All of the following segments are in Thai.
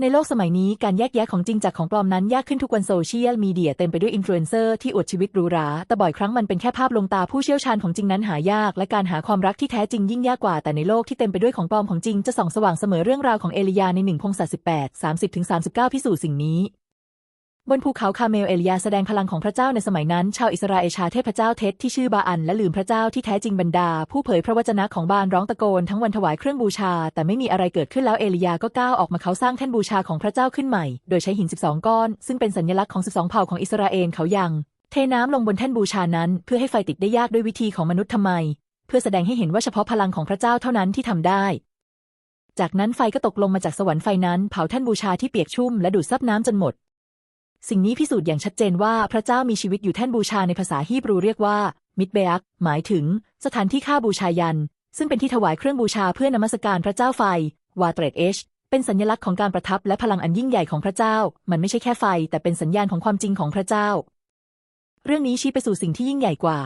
ในโลกสมัยนี้การแยกแยะของจริงจากของปลอมนั้นยากขึ้นทุกวันโซเชียลมีเดียเต็มไปด้วยอินฟลูเอนเซอร์ที่อวดชีวิตหรูหรา แต่บ่อยครั้งมันเป็นแค่ภาพลวงตาผู้เชี่ยวชาญของจริงนั้นหายาก และการหาความรักที่แท้จริงยิ่งยากกว่า แต่ในโลกที่เต็มไปด้วยของปลอมของจริงจะส่องสว่างเสมอเรื่องราวของเอลียาในหนึ่งพงศสิบแปดสามสิบถึงสามสิบเก้าพิสูจน์สิ่งนี้ บนภูเขาคาเมลเอลียาแสดงพลังของพระเจ้าในสมัยนั้น ชาวอิสราเอลชาเทพเจ้าเท็ดที่ชื่อบาอันและลืมพระเจ้าที่แท้จริงบรรดา ผู้เผยพระวจนะของบานร้องตะโกนทั้งวันถวายเครื่องบูชา แต่ไม่มีอะไรเกิดขึ้นแล้วเอลียาก็ก้าวออกมาเขาสร้างแท่นบูชาของพระเจ้าขึ้นใหม่ โดยใช้หิน 12 ก้อน ซึ่งเป็นสัญลักษณ์ของ 12 เผ่าของอิสราเอลเขายัง เทน้ำลงบนแท่นบูชานั้น เพื่อให้ไฟติดได้ยากด้วยวิธีของมนุษย์ทำไม เพื่อแสดงให้เห็นว่าเฉพาะพลังของพระเจ้าเท่านั้นที่ทำได้จากนั้นไฟก็ตกลงมาจากสวรรค์ไฟนั้นเผาแท่นบูชาที่เปียกชุ่มและดูดซับน้ำจนหมด สิ่งนี้พิสูจน์อย่างชัดเจนว่าพระเจ้ามีชีวิตอยู่แท่นบูชาในภาษาฮีบรูเรียกว่า มิดเบอักหมายถึง สถานที่ฆ่าบูชายัน ซึ่งเป็นที่ถวายเครื่องบูชาเพื่อนมัสการพระเจ้าไฟ วาเตรตเอช เป็นสัญลักษณ์ของการประทับและพลังอันยิ่งใหญ่ของพระเจ้า มันไม่ใช่แค่ไฟ แต่เป็นสัญญาณของความจริงของพระเจ้า เรื่องนี้ชี้ไปสู่สิ่งที่ยิ่งใหญ่กว่า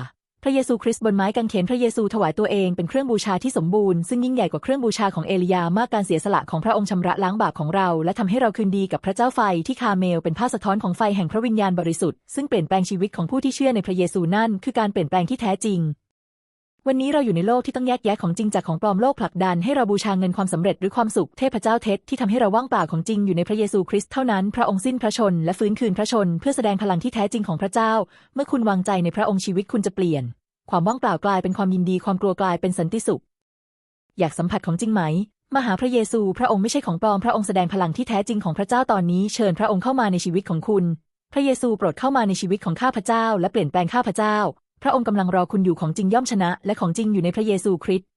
พระเยซูคริสต์บนไม้กางเขนพระเยซูถวายตัวเองเป็นเครื่องบูชาที่สมบูรณ์ซึ่งยิ่งใหญ่กว่าเครื่องบูชาของเอลียามากการเสียสละของพระองค์ชำระล้างบาปของเรา และทำให้เราคืนดีกับพระเจ้าไฟที่คาเมลเป็นภาพสะท้อนของไฟแห่งพระวิญญาณบริสุทธิ์ซึ่งเปลี่ยนแปลงชีวิตของผู้ที่เชื่อในพระเยซูนั่นคือการเปลี่ยนแปลงที่แท้จริง วันนี้เราอยู่ในโลกที่ต้องแยกแยะของจริงจากของปลอมโลกผลักดันให้เราบูชาเงินความสำเร็จหรือความสุขเทพเจ้าเท็จที่ทำให้เราว่างเปล่าของจริงอยู่ในพระเยซูคริสต์เท่านั้น พระองค์สิ้นพระชนและฟื้นคืนพระชน เพื่อแสดงพลังที่แท้จริงของพระเจ้า เมื่อคุณวางใจในพระองค์ชีวิตคุณจะเปลี่ยน ความว่างเปล่ากลายเป็นความยินดีความกลัวกลายเป็นสันติสุข อยากสัมผัสของจริงไหมมาหาพระเยซู พระองค์ไม่ใช่ของปลอม พระองค์แสดงพลังที่แท้จริงของพระเจ้าตอนนี้ เชิญพระองค์เข้ามาในชีวิตของคุณ พระเยซูโปรดเข้ามาในชีวิตของข้าพเจ้า และเปลี่ยนแปลงข้าพเจ้า พระองค์กำลังรอคุณอยู่ของจริงย่อมชนะ และของจริงอยู่ในพระเยซูคริสต์